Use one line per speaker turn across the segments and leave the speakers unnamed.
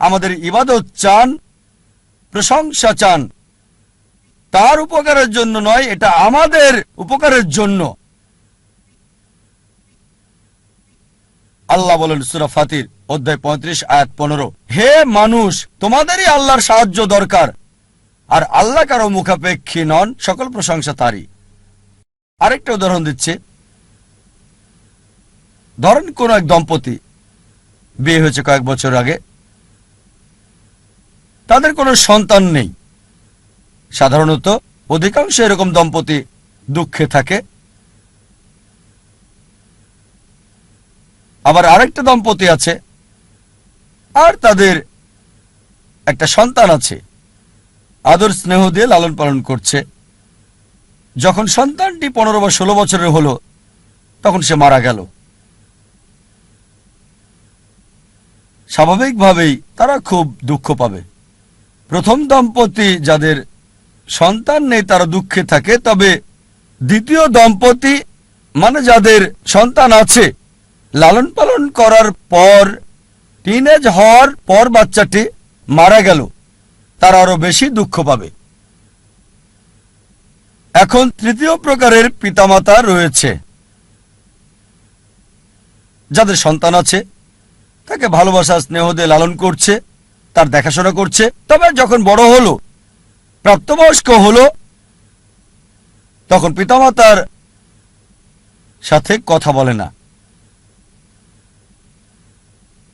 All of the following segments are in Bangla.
আমাদের ইবাদত চান, প্রশংসা চান। তার উপকারের জন্য নয়, এটা আমাদের উপকারের জন্য। আল্লাহ বলেন সুরা ফাতির, অধ্যায় পঁয়ত্রিশ, আয়াত পনেরো, হে মানুষ, তোমাদেরই আল্লাহর সাহায্য দরকার, আর আল্লাহ কারও মুখাপেক্ষী নন, সকল প্রশংসা তারই। আরেকটা উদাহরণ দিচ্ছে। ধরেন কোন এক দম্পতি বিয়ে হয়েছে কয়েক বছর আগে। তাদের কোনো সন্তান নেই। সাধারণত অধিকাংশ এরকম দম্পতি দুঃখে থাকে। আবার আরেকটা দম্পতি আছে, আর তাদের একটা সন্তান আছে, আদর স্নেহ দিয়ে লালন পালন করছে। যখন সন্তানটি পনেরো বা ষোলো বছরের হলো, তখন সে মারা গেল। স্বাভাবিকভাবেই তারা খুব দুঃখ পাবে। প্রথম দম্পতি যাদের সন্তান নেই, তারা দুঃখে থাকে, তবে দ্বিতীয় দম্পতি মানে যাদের সন্তান আছে লালন পালন করার পর টিনেজ হওয়ার পর বাচ্চাটি মারা গেল, তারা আরও বেশি দুঃখ পাবে। এখন তৃতীয় প্রকারের পিতামাতা রয়েছে। যাদের সন্তান আছে তাকে ভালোবাসা স্নেহ দিয়ে লালন করছে, তার দেখাশোনা করছে। তবে যখন বড় হলো, প্রাপ্তবয়স্ক হলো, তখন পিতামাতার সাথে কথা বলে না।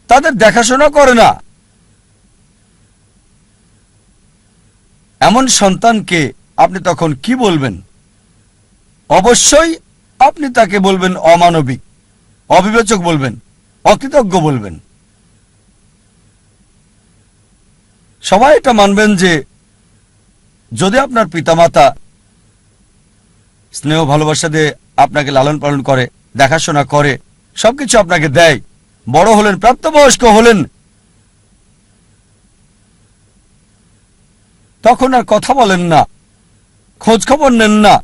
তাদের দেখাশোনা করে না। এমন সন্তানকে আপনি তখন কি বলবেন? অবশ্যই আপনি তাকে বলবেন অমানবিক, অবিবেচক বলবেন, অকৃতজ্ঞ বলবেন। সবাই এটা মানবেন যে যদি আপনার পিতামাতা স্নেহ ভালোবাসা দিয়ে আপনাকে লালন পালন করে, দেখাশোনা করে, সবকিছু আপনাকে দেয়, বড় হলেন, প্রাপ্তবয়স্ক হলেন, তখন আর কথা বলেন না খোঁজ খবর নেন না,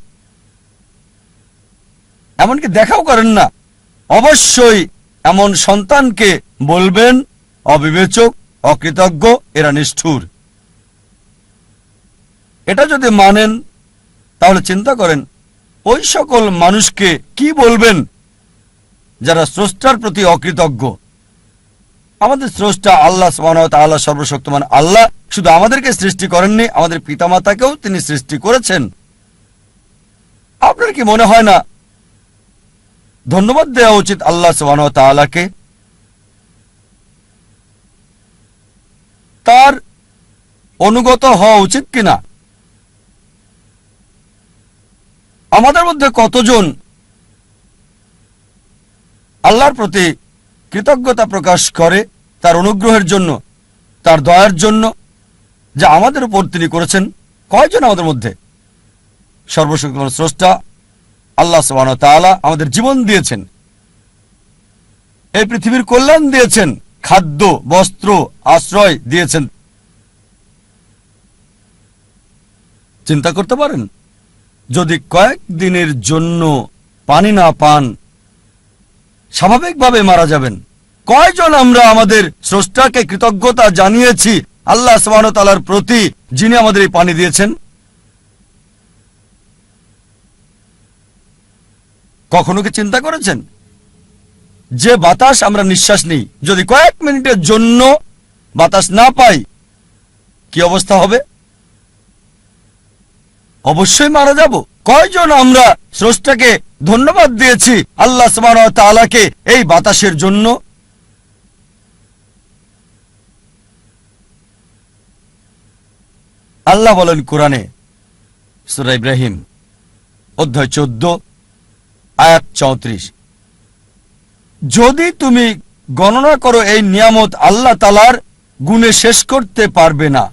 এমনকি দেখাও করেন না, অবশ্যই এমন সন্তানকে বলবেন, অবিবেচক অকৃতজ্ঞ, এরা নিষ্ঠুর। এটা যদি মানেন, তাহলে চিন্তা করেন, ওই সকল মানুষকে কি বলবেন যারা স্রষ্টার প্রতি অকৃতজ্ঞ? আমাদের স্রষ্টা আল্লাহ আল্লাহ সর্বশক্তমান আল্লাহ। শুধু আমাদেরকে সৃষ্টি করেননি, আমাদের পিতামাতাকেও তিনি সৃষ্টি করেছেন। আপনার কি মনে হয় না? ধন্যবাদ দেওয়া উচিত আল্লাহ তাআলাকে। তার অনুগত হওয়া উচিত কিনা? আমাদের মধ্যে কতজন আল্লাহর প্রতি কৃতজ্ঞতা প্রকাশ করে তার অনুগ্রহের জন্য, তার দয়ার জন্য, যা আমাদের উপর তিনি করেছেন? কয়জন আমাদের মধ্যে? সর্বশক্তি স্রষ্টা আল্লাহ সবান তাআলা আমাদের জীবন দিয়েছেন। এই পৃথিবীর কল্যাণ দিয়েছেন। খাদ্য, বস্ত্র, আশ্রয় দিয়েছেন। চিন্তা করতে পারেন? যদি কয়েক দিনের জন্য পানি না পান, স্বাভাবিকভাবে মারা যাবেন। কয়জন আমরা আমাদের স্রষ্টাকে কৃতজ্ঞতা জানিয়েছি, আল্লাহ তালার প্রতি, যিনি আমাদের এই পানি দিয়েছেন? কখনো কি চিন্তা করেছেন? যে বাতাস আমরা নিঃশ্বাস নিই, যদি কয়েক মিনিটের জন্য বাতাস না পাই, কি অবস্থা হবে? অবশ্যই মারা যাব। কয়জন আমরা স্রষ্টাকে ধন্যবাদ দিয়েছি আল্লাহ তালাকে এই বাতাসের জন্য? আল্লাহ বলেন কোরআনে সুরা ইব্রাহিম, অধ্যায় চোদ্দ, আয়াত চৌত্রিশ। যদি তুমি গণনা করো এই নিয়ামত আল্লাহ তালার গুণে শেষ করতে পারবে না,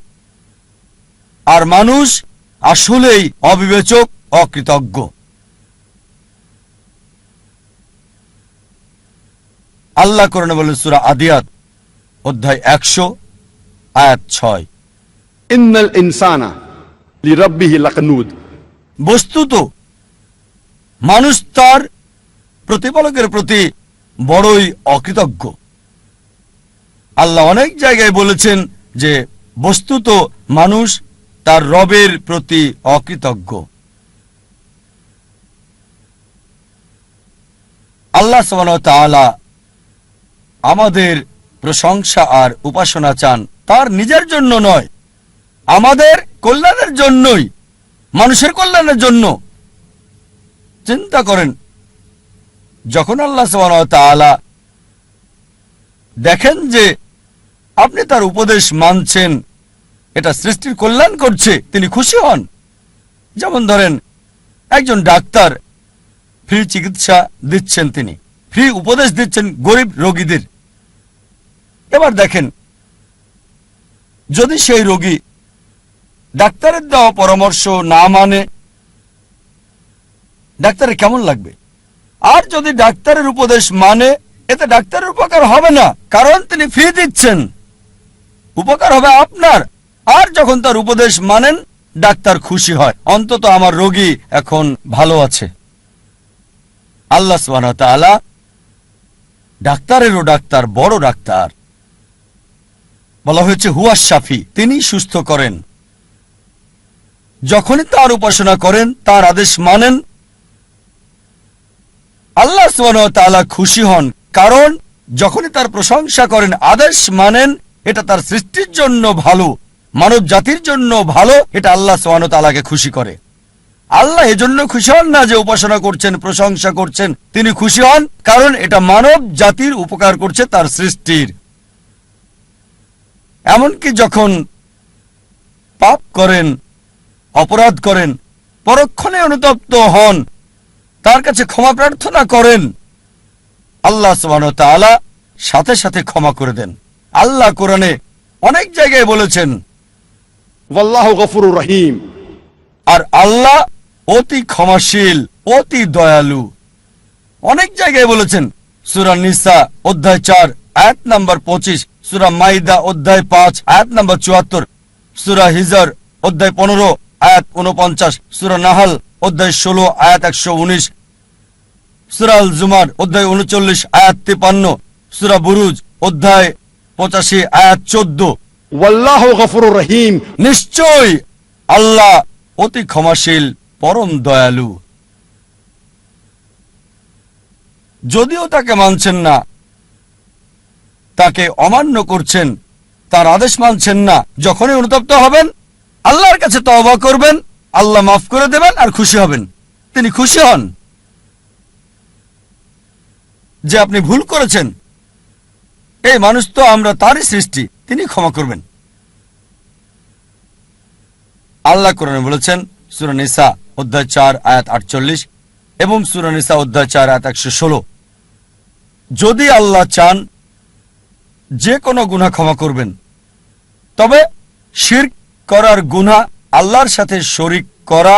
আর মানুষ আসলেই অবিবেচক অকৃতজ্ঞ। আল্লাহ করণে বলেন সুরা আদিয়াত অধ্যায় একশো আয়াত ছয়।
ইন্নাল ইনসানা
বস্তুত মানুষ তার প্রতিপালকের প্রতি বড়ই অকৃতজ্ঞ। আল্লাহ অনেক জায়গায় বলেছেন যে বস্তুত মানুষ তার রবের প্রতি অকৃতজ্ঞ। আল্লাহ তাআলা আমাদের প্রশংসা আর উপাসনা চান। তার নিজের জন্য নয়, আমাদের কল্যাণের জন্যই, মানুষের কল্যাণের জন্য। চিন্তা করেন, যখন আল্লাহ তাআলা দেখেন যে আপনি তার উপদেশ মানছেন এটা সৃষ্টির কল্যাণ করছে, তিনি খুশি হন। যেমন ধরেন, একজন ডাক্তার ফ্রি চিকিৎসা দিচ্ছেন তিনি, ফ্রি উপদেশ দিচ্ছেন গরিব রোগীদের। এবার দেখেন, যদি সেই রোগী ডাক্তারের দেওয়া পরামর্শ না মানে ডাক্তারের কেমন লাগবে? আর যদি ডাক্তারের উপদেশ মানে এতে ডাক্তারের উপকার হবে না, কারণ তিনি ফি দিচ্ছেন। উপকার হবে আপনার। আর যখন তার উপদেশ মানেন, ডাক্তার খুশি হয়। অন্তত আমার রোগী এখন ভালো আছে। আল্লাহ সুবহানাহু তাআলা ডাক্তারেরও ডাক্তার, বড় ডাক্তার। বলা হয়েছে, হুয়া শাফি, তিনি সুস্থ করেন। যখনই তার উপাসনা করেন, তার আদেশ মানেন, আল্লাহ সুবহানাহু তাআলা খুশি হন। কারণ, যখনই তার প্রশংসা করেন, আদেশ মানেন, এটা তার সৃষ্টির জন্য ভালো। মানব জাতির জন্য ভালো, এটা আল্লাহ ওয়া খুশি করে। আল্লাহ এজন্য খুশি হন না যে উপাসনা করছেন, প্রশংসা করছেন, তিনি খুশি হন, কারণ এটা মানব জাতির উপকার করছে তার সৃষ্টির। এমনকি যখন পাপ করেন, অপরাধ করেন, পরক্ষণে অনুতপ্ত হন, তার কাছে ক্ষমা প্রার্থনা করেন, আল্লাহ ওয়া সাথে সাথে ক্ষমা করে দেন। আল্লাহ কোরআনে অনেক জায়গায় বলেছেন
ওয়াল্লাহ গফুরুর রহিম।
আর আল্লাহ অতি ক্ষমাশীল, অতি দয়ালু। অনেক জায়গায় বলেছেন, সুরা নিসা অধ্যায় চার, আয়াত নম্বর পঁচিশ, সুরা মাইদা অধ্যায় পাঁচ, আয়াত নম্বর চুয়াত্তর, সুরা হিজার অধ্যায় পনেরো, আয়াত উনপঞ্চাশ সুরা নাহাল অধ্যায় ষোলো, আয়াত একশো উনিশ সুরাল জুমার অধ্যায় উনচল্লিশ, আয়াত তিপান্ন, সুরা বুরুজ অধ্যায় পঁচাশি, আয়াত চোদ্দ
ওয়াল্লাহ গফুর রহিম।
নিশ্চয় আল্লাহ অতি ক্ষমাশীল, পরম দয়ালু। যদিও তাকে মানছেন না, তাকে অমান্য করছেন, তার আদেশ মানছেন না, যখনই অনুতপ্ত হবেন, আল্লাহর কাছে তবা করবেন, আল্লাহ মাফ করে দেবেন আর খুশি হবেন। তিনি খুশি হন। যে আপনি ভুল করেছেন, এই মানুষ তো আমরা তারই সৃষ্টি, তিনি ক্ষমা করবেন। আল্লাহ কোরআনে বলেছেন সুরানিসা অধ্যায় চার, আয়াত আটচল্লিশ এবং সুরানিসা অধ্যায় চার, আয়াত একশো ষোলো। যদি আল্লাহ চান, যে কোনো গুনাহ ক্ষমা করবেন। তবে শিরক করার গুনাহ আল্লাহর সাথে শরিক করা,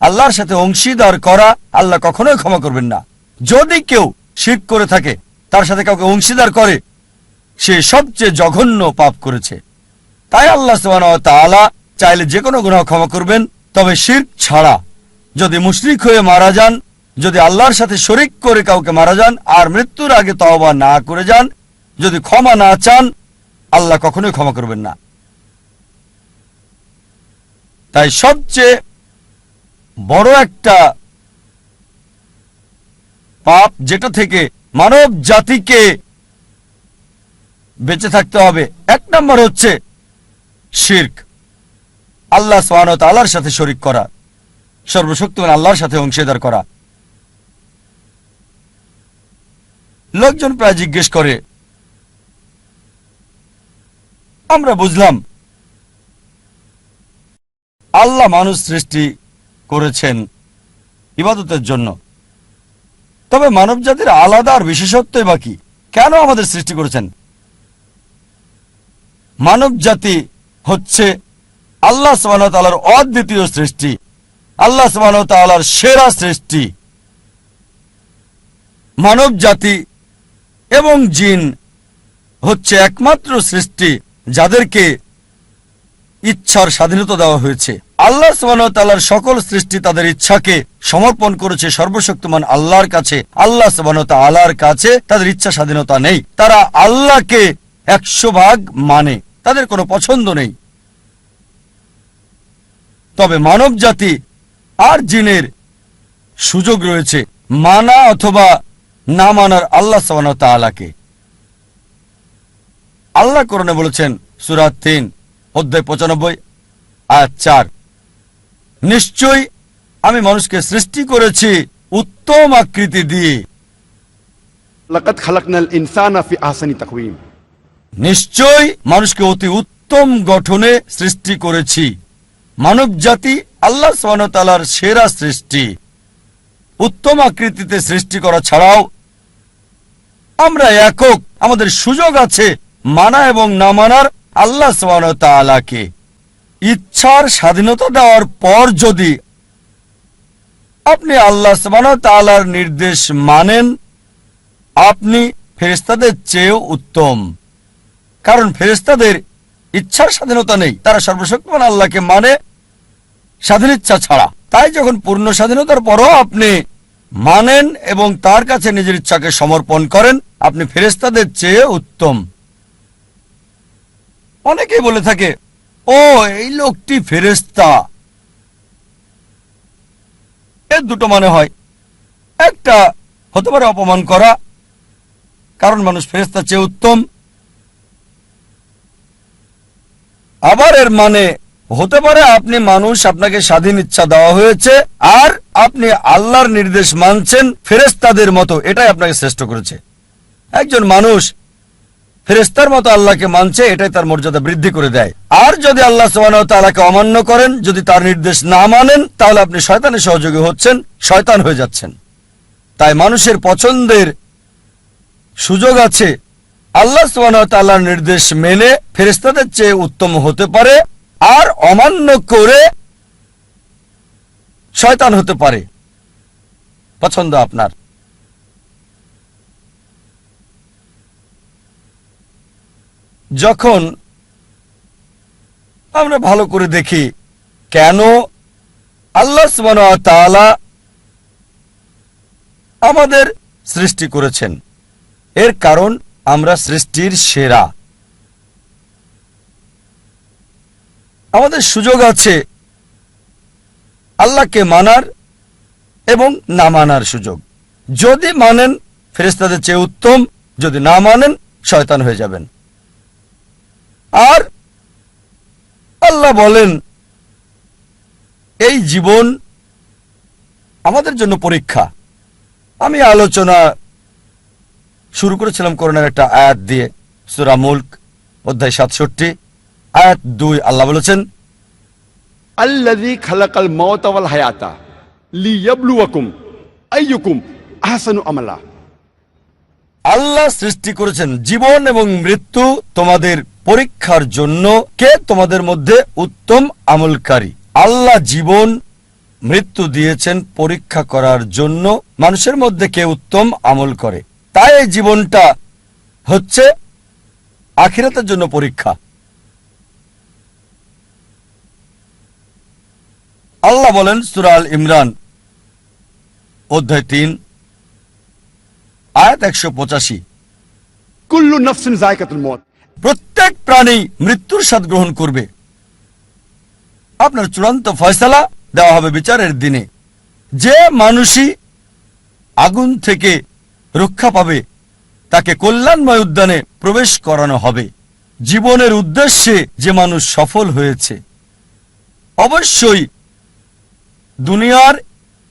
আল্লাহর সাথে অংশীদার করা, আল্লাহ কখনোই ক্ষমা করবেন না। যদি কেউ শিরক করে থাকে, তার সাথে কাউকে অংশীদার করে, সে সবচেয়ে জঘন্য পাপ করেছে। তাই আল্লাহ সুবহানাহু ওয়া তাআলা চাইলে যে কোনো গুনাহ ক্ষমা করবেন, তবে শিরক ছাড়া। যদি মুশরিক হয়ে মারা যান, যদি আল্লাহর সাথে শরিক করে কাউকে মারা যান আর মৃত্যুর আগে তওবা না করে যান, যদি ক্ষমা না চান, আল্লাহ কখনোই ক্ষমা করবেন না। তাই সবচেয়ে বড় একটা পাপ যেটা থেকে মানব জাতিকে বেঁচে থাকতে হবে, এক নম্বর হচ্ছে শির্ক। আল্লাহ সোহানত আল্লাহর সাথে শরিক করা, সর্বশক্তিমান আল্লাহর সাথে অংশীদার করা। লোকজন প্রায় জিজ্ঞেস করে, আমরা বুঝলাম, আল্লাহ মানুষ সৃষ্টি করেছেন ইবাদতের জন্য। তবে মানব জাতির আলাদা আর বিশেষত্বই বাকি কেন আমাদের সৃষ্টি করেছেন? মানব জাতি হচ্ছে আল্লাহ সুবাহর অদ্বিতীয় সৃষ্টি, আল্লাহ সুবাহর সেরা সৃষ্টি। মানব জাতি এবং জিন হচ্ছে একমাত্র সৃষ্টি যাদেরকে ইচ্ছার স্বাধীনতা দেওয়া হয়েছে। আল্লাহ সুবাহর সকল সৃষ্টি তাদের ইচ্ছাকে সমর্পণ করেছে সর্বশক্তিমান আল্লাহর কাছে। আল্লাহ সুবাহ আল্লাহর কাছে তাদের ইচ্ছা স্বাধীনতা নেই। তারা আল্লাহকে একশো ভাগ মানে। তাদের কোনো পছন্দ নেই। তবে মানব জাতি আর জিনের সুযোগ রয়েছে মানা অথবা না মানার আল্লাহ সালাকে আল্লাহ করণে বলেছেন সুরাত তিন অধ্যায় পঁচানব্বই আর চার নিশ্চয়ই আমি মানুষকে সৃষ্টি করেছি উত্তম আকৃতি দিয়ে। নিশ্চয় মানুষকে অতি উত্তম গঠনে সৃষ্টি করেছি। মানব জাতি আল্লাহ তাআলার সেরা সৃষ্টি। উত্তম আকৃতিতে সৃষ্টি করা ছাড়াও আমরা একক। আমাদের সুযোগ আছে মানা এবং না মানার আল্লাহ তাআলাকে। ইচ্ছার স্বাধীনতা দেওয়ার পর যদি আপনি আল্লাহ তাআলার নির্দেশ মানেন, আপনি ফেরেস্তাদের চেয়েও উত্তম। কারণ ফেরেস্তাদের ইচ্ছার স্বাধীনতা নেই, তারা সর্বশক্তিমান আল্লাহকে মানে স্বাধীন ইচ্ছা ছাড়া। তাই যখন পূর্ণ স্বাধীনতার পরও আপনি মানেন এবং তার কাছে নিজের ইচ্ছাকে সমর্পণ করেন, আপনি ফেরেস্তাদের চেয়ে উত্তম। অনেকেই বলে থাকে, ও, এই লোকটি ফেরেস্তা এর দুটো মানে হয়। একটা হতে পারে অপমান করা, কারণ মানুষ ফেরেস্তার চেয়ে উত্তম। আবার এর মানে হতে পারে আপনি মানুষ, আপনাকে স্বাধীন ইচ্ছা দেওয়া হয়েছে, আর আপনি আল্লাহর নির্দেশ মানছেন ফেরেস্তাদের মতো, এটাই আপনাকে শ্রেষ্ঠ করেছে। একজন মানুষ ফেরেস্তার মতো আল্লাহকে মানছে, এটাই তার মর্যাদা বৃদ্ধি করে দেয়। আর যদি আল্লাহ তাআলাকে অমান্য করেন, যদি তার নির্দেশ না মানেন, তাহলে আপনি শয়তানের সহযোগী হচ্ছেন, শয়তান হয়ে যাচ্ছেন। তাই মানুষের পছন্দের সুযোগ আছে আল্লাহ তাআলার নির্দেশ মেনে ফেরেস্তাদের চেয়ে উত্তম হতে পারে আর অমান্য করে শয়তান হতে পারে। পছন্দ আপনার? যখন আমরা ভালো করে দেখি কেন আল্লাহ তাআলা আমাদের সৃষ্টি করেছেন, এর কারণ আমরা সৃষ্টির সেরা। আমাদের সুযোগ আছে আল্লাহকে মানার এবং না মানার সুযোগ। যদি মানেন ফেরেস্তাদের চেয়ে উত্তম, যদি না মানেন, শয়তান হয়ে যাবেন। আর আল্লাহ বলেন, এই জীবন আমাদের জন্য পরীক্ষা। আমি আলোচনা শুরু করেছিলাম করোনার একটা আয়াত দিয়ে সুরা মুল্ক অধ্যায় সাতষট্টি আয়াত দুই আল্লাহ বলেছেন
হায়াতা
আল্লাহ সৃষ্টি করেছেন জীবন এবং মৃত্যু তোমাদের পরীক্ষার জন্য কে তোমাদের মধ্যে উত্তম আমলকারী? আল্লাহ জীবন মৃত্যু দিয়েছেন পরীক্ষা করার জন্য মানুষের মধ্যে কে উত্তম আমল করে? তাই এই জীবনটা হচ্ছে আখিরাতের জন্য পরীক্ষা। আল্লাহ বলেন সুরাল ইমরান অধ্যায় তিন আয়াত একশো পঁচাশি।
কুল্লু নফসিন মত
প্রত্যেক প্রাণী মৃত্যুর স্বাদ গ্রহণ করবে। আপনার চূড়ান্ত ফয়সালা দেওয়া হবে বিচারের দিনে। যে মানুষই আগুন থেকে রক্ষা পাবে। তাকে কল্যাণময় উদ্যানে প্রবেশ করানো হবে। জীবনের উদ্দেশ্যে যে মানুষ সফল হয়েছে। অবশ্যই দুনিয়ার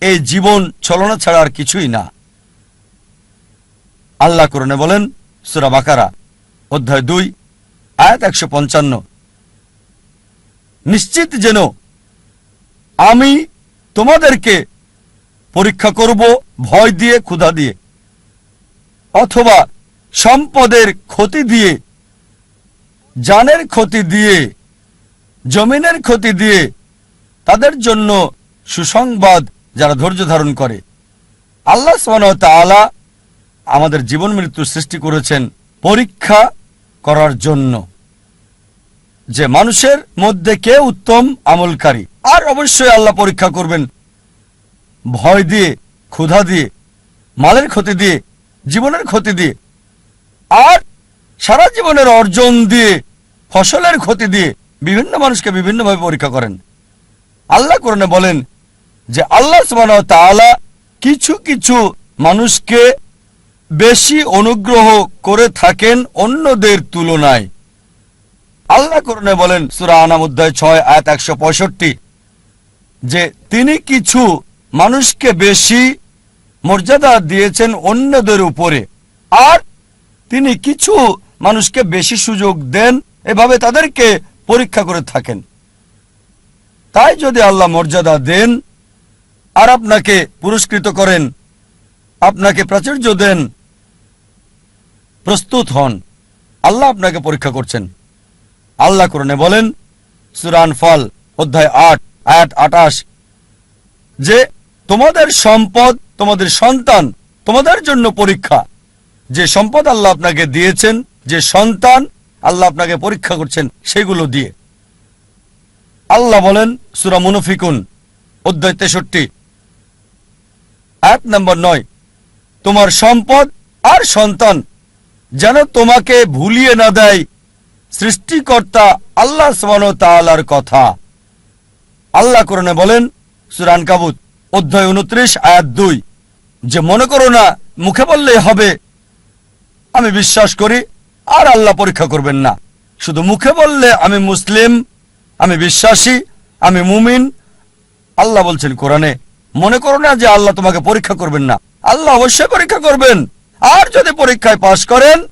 এই জীবন ছলনা ছাড়া আর কিছুই না। আল্লাহ করণে বলেন, সুরা বাকারা, অধ্যায় দুই, আয়াত একশো পঞ্চান্ন। নিশ্চিত যেন আমি তোমাদেরকে পরীক্ষা করব, ভয় দিয়ে, ক্ষুধা দিয়ে। অথবা সম্পদের ক্ষতি দিয়ে, জানের ক্ষতি দিয়ে, জমিনের ক্ষতি দিয়ে তাদের জন্য সুসংবাদ যারা ধৈর্য ধারণ করে। আল্লাহ তাআলা আমাদের জীবন মৃত্যু সৃষ্টি করেছেন পরীক্ষা করার জন্য। যে মানুষের মধ্যে কে উত্তম আমলকারী, আর অবশ্যই আল্লাহ পরীক্ষা করবেন। ভয় দিয়ে, ক্ষুধা দিয়ে, মালের ক্ষতি দিয়ে জীবনের ক্ষতি দিয়ে, আর সারা জীবনের অর্জন দিয়ে, ফসলের ক্ষতি দিয়ে বিভিন্ন মানুষকে বিভিন্নভাবে পরীক্ষা করেন। আল্লাহ কোরআনে বলেন যে আল্লাহ সুবহানাহু ওয়া তাআলা কিছু কিছু মানুষকে বেশি অনুগ্রহ করে থাকেন অন্যদের তুলনায়। আল্লাহ কোরআনে বলেন, সুরা আনাম অধ্যায় ছয়, আয়াত একশো পঁয়ষট্টি, যে তিনি কিছু মানুষকে বেশি মর্যাদা দিয়েছেন অন্যদের উপরে। আর তিনি কিছু মানুষকে বেশি সুযোগ দেন, এভাবে তাদেরকে পরীক্ষা করে থাকেন। তাই যদি আল্লাহ মর্যাদা দেন আর আপনাকে পুরস্কৃত করেন, আপনাকে প্রাচুর্য দেন, প্রস্তুত হন, আল্লাহ আপনাকে পরীক্ষা করছেন। আল্লাহ করণে বলেন সুরান ফল অধ্যায় আট, আয়াত আটাশ যে তোমাদের সম্পদ তোমাদের সন্তান তোমাদের জন্য পরীক্ষা। যে সম্পদ আল্লাহ আপনাকে দিয়েছেন, যে সন্তান আল্লাহ আপনাকে পরীক্ষা করছেন, সেগুলো দিয়ে। আল্লাহ বলেন, সুরা মুনফিকুন, অধ্যায় তেষট্টি, আয়াত নম্বর নয়, তোমার সম্পদ আর সন্তান যেন তোমাকে ভুলিয়ে না দেয় সৃষ্টিকর্তা আল্লাহ সমান কথা। আল্লাহ করণে বলেন সুরান কাবুত অধ্যায় উনত্রিশ, আয়াত দুই যে মনে করো না, মুখে বললেই হবে। আমি বিশ্বাস করি, আর আল্লাহ পরীক্ষা করবেন না। শুধু মুখে বললে আমি মুসলিম, আমি বিশ্বাসী, আমি মুমিন। আল্লাহ বলছেন কোরআনে, মনে করো না যে আল্লাহ তোমাকে পরীক্ষা করবেন না। আল্লাহ অবশ্যই পরীক্ষা করবেন। আর যদি পরীক্ষায় পাশ করেন,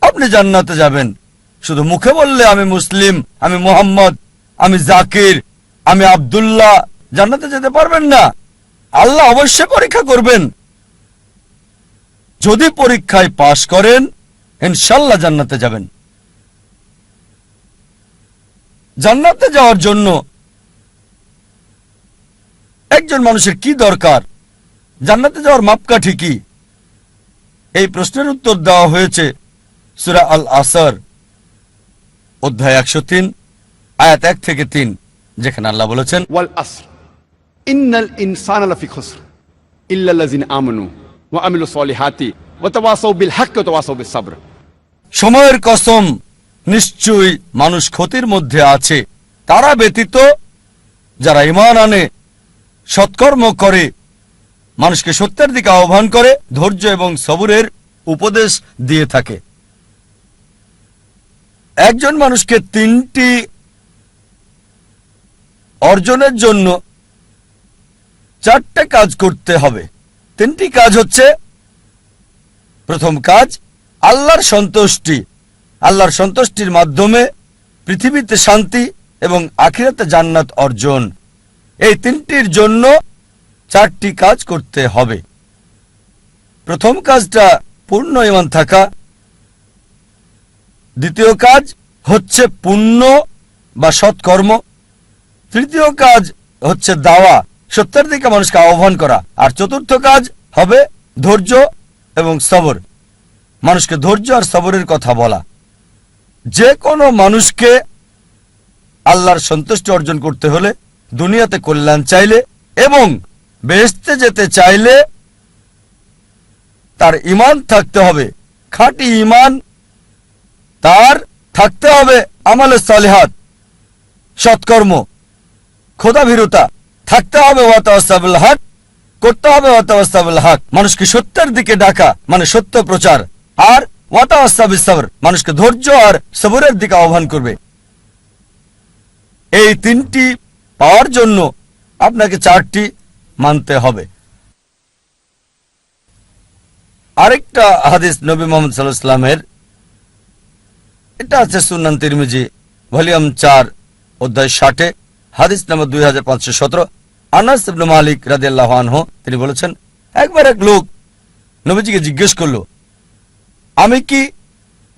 আপনি জান্নাতে যাবেন। শুধু মুখে বললে আমি মুসলিম, আমি মোহাম্মদ, আমি জাকির, আমি আব্দুল্লাহ, জান্নাতে যেতে পারবেন না। আল্লাহ অবশ্যই পরীক্ষা করবেন। যদি পরীক্ষায় পাশ করেন, ইনশাল্লাহ জান্নাতে যাবেন। জান্নাতে যাওয়ার জন্য একজন মানুষের কি দরকার? জান্নাতে যাওয়ার মাপকাঠি কি? এই প্রশ্নের উত্তর দেওয়া হয়েছে সুরা আল আসর অধ্যায় একশো তিন, আয়াত এক থেকে তিন, যেখানে আল্লাহ বলেছেন সময়ের কসম নিশ্চয়ই মানুষ ক্ষতির মধ্যে আছে। তারা ব্যতীত যারা ইমান আনে, সৎকর্ম করে, মানুষকে সত্যের দিকে আহ্বান করে, ধৈর্য এবং সবুরের উপদেশ দিয়ে থাকে। একজন মানুষকে তিনটি অর্জনের জন্য চারটে কাজ করতে হবে। তিনটি কাজ হচ্ছে, প্রথম কাজ, আল্লাহর সন্তুষ্টি। আল্লাহর সন্তুষ্টির মাধ্যমে পৃথিবীতে শান্তি এবং আখিরাতে জান্নাত অর্জন। এই তিনটির জন্য চারটি কাজ করতে হবে। প্রথম কাজটা পূর্ণ ইমান থাকা। দ্বিতীয় কাজ হচ্ছে পুণ্য বা সৎকর্ম। তৃতীয় কাজ হচ্ছে দাওয়া। সত্যের দিকে মানুষকে আহ্বান করা। আর চতুর্থ কাজ হবে ধৈর্য এবং সবর। মানুষকে ধৈর্য আর সবরের কথা বলা। যে কোনো মানুষকে আল্লাহর সন্তুষ্টি অর্জন করতে হলে দুনিয়াতে কল্যাণ চাইলে এবং বেহেস্তে যেতে চাইলে তার ইমান থাকতে হবে। খাঁটি ইমান তার থাকতে হবে। আমালে সালেহাত, সৎকর্ম, খোদাভীরতা থাকতে হবে ওয়াতাওয়াস্তাবুল হক, করতে হবে ওয়াতাওয়াস্তাবুল হক। মানুষকে সত্যের দিকে ডাকা মানে সত্য প্রচার। আর সবর, মানুষকে ধৈর্য আর সবরের দিকে আহ্বান করবে। এই তিনটি পাওয়ার জন্য আপনাকে চারটি মানতে হবে। আরেকটা হাদিস নবী মোহাম্মদ সাল্লাহ ইসলামের এটা আছে সুনান তিরমিজি, ভলিউম চার, অধ্যায় ষাটে, হাদিস নম্বর দুই হাজার পাঁচশো সতেরো। আনাস ইবনে মালিক রাদিয়াল্লাহু আনহু, তিনি বলেছেন, একবার এক লোক নবীজিকে জিজ্ঞেস করল, আমি কি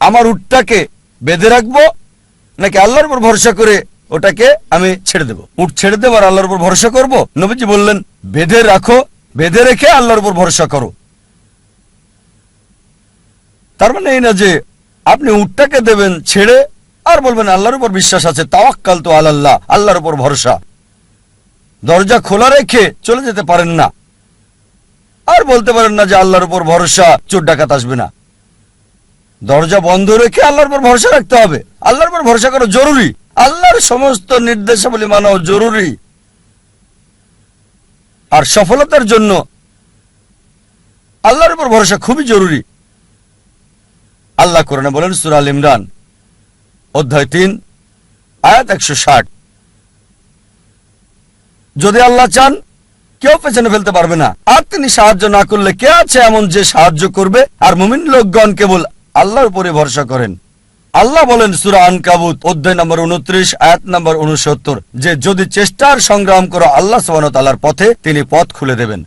আমার উটটাকে বেঁধে রাখব, নাকি আল্লাহর উপর ভরসা করে ওটাকে আমি ছেড়ে দেব? উট ছেড়ে দেবো আর আল্লাহর উপর ভরসা করব? নবীজি বললেন, বেঁধে রাখো, বেঁধে রেখে আল্লাহর উপর ভরসা করো। তার মানে এই না যে আপনি উটটাকে দেবেন ছেড়ে, আর বলবেন, আল্লাহর উপর বিশ্বাস আছে তাওয়াক্কাল তো আল্লাহ আল্লাহর উপর ভরসা। দরজা খোলা রেখে চলে যেতে পারেন না। আর বলতে পারেন না যে আল্লাহর উপর ভরসা, চোর ডাকাত আসবে না। দরজা বন্ধ রেখে আল্লাহর উপর ভরসা রাখতে হবে। আল্লাহর উপর ভরসা করা জরুরি। আল্লাহর সমস্ত নির্দেশাবলী মানাও জরুরি। আর সফলতার জন্য আল্লাহর উপর ভরসা খুবই জরুরি। আল্লাহ কোরআনে বলেন সুরাল ইমরান, অধ্যায় তিন, আয়াত একশো ষাট। যদি আল্লাহ চান, কেউ পেছনে ফেলতে পারবে না। আর তিনি সাহায্য না করলে কে আছে এমন যে সাহায্য করবে? আর মুমিন লোকগণ কেবল আল্লাহর উপরে ভরসা করেন। আল্লাহ বলেন সুরা আনকাবুত, অধ্যায় নম্বর উনত্রিশ, আয়াত নম্বর উনসত্তর, যে যদি চেষ্টার সংগ্রাম করো আল্লাহ তালার পথে, তিনি পথ খুলে দেবেন।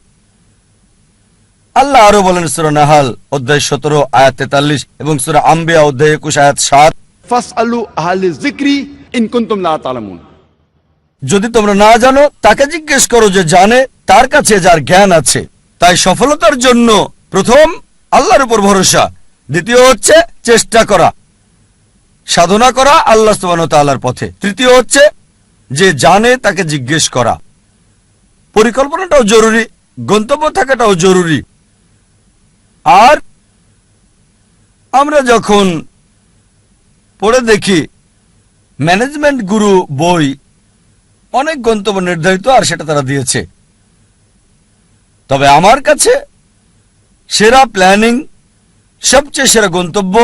আল্লাহ আরও বলেন সুরা নাহাল, অধ্যায় সতেরো, আয়াত তেতাল্লিশ এবং সুরা আম্বিয়া, অধ্যায় একুশ, আয়াত সাত।
ফাসআলু আহলে যিকরি ইন কুনতুম লা তালামুন
যদি তোমরা না জানো, তাকে জিজ্ঞেস করো যে জানে তার কাছে যার জ্ঞান আছে। তাই সফলতার জন্য প্রথম আল্লাহর উপর ভরসা, দ্বিতীয় হচ্ছে চেষ্টা করা, সাধনা করা আল্লাহ তাআলার পথে। তৃতীয় হচ্ছে যে জানে তাকে জিজ্ঞেস করা। পরিকল্পনাটাও জরুরি, গন্তব্য থাকাটাও জরুরি। আর আমরা যখন পড়ে দেখি, ম্যানেজমেন্ট গুরু বই অনেক গন্তব্য নির্ধারিত আর সেটা তারা দিয়েছে। তবে আমার কাছে সেরা প্ল্যানিং, সবচেয়ে সেরা গন্তব্য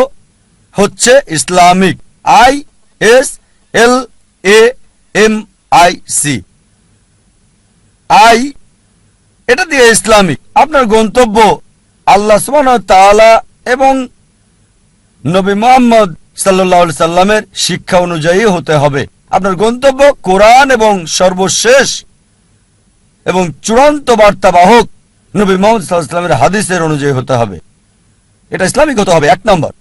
হচ্ছে Islamic I S L A M I C. I, এটা দিয়ে ইসলামিক। আপনার গন্তব্য আল্লাহ সুবহানাহু ওয়া তাআলা এবং নবী মোহাম্মদ সাল্লাহ সাল্লামের শিক্ষা অনুযায়ী হতে হবে। আপনার গন্তব্য কোরআন এবং সর্বশেষ এবং চূড়ান্ত বার্তাবাহক নবী মোহাম্মদ ইসলামের হাদিসের অনুযায়ী হতে হবে। এটা ইসলামিক হতে হবে, এক নম্বর।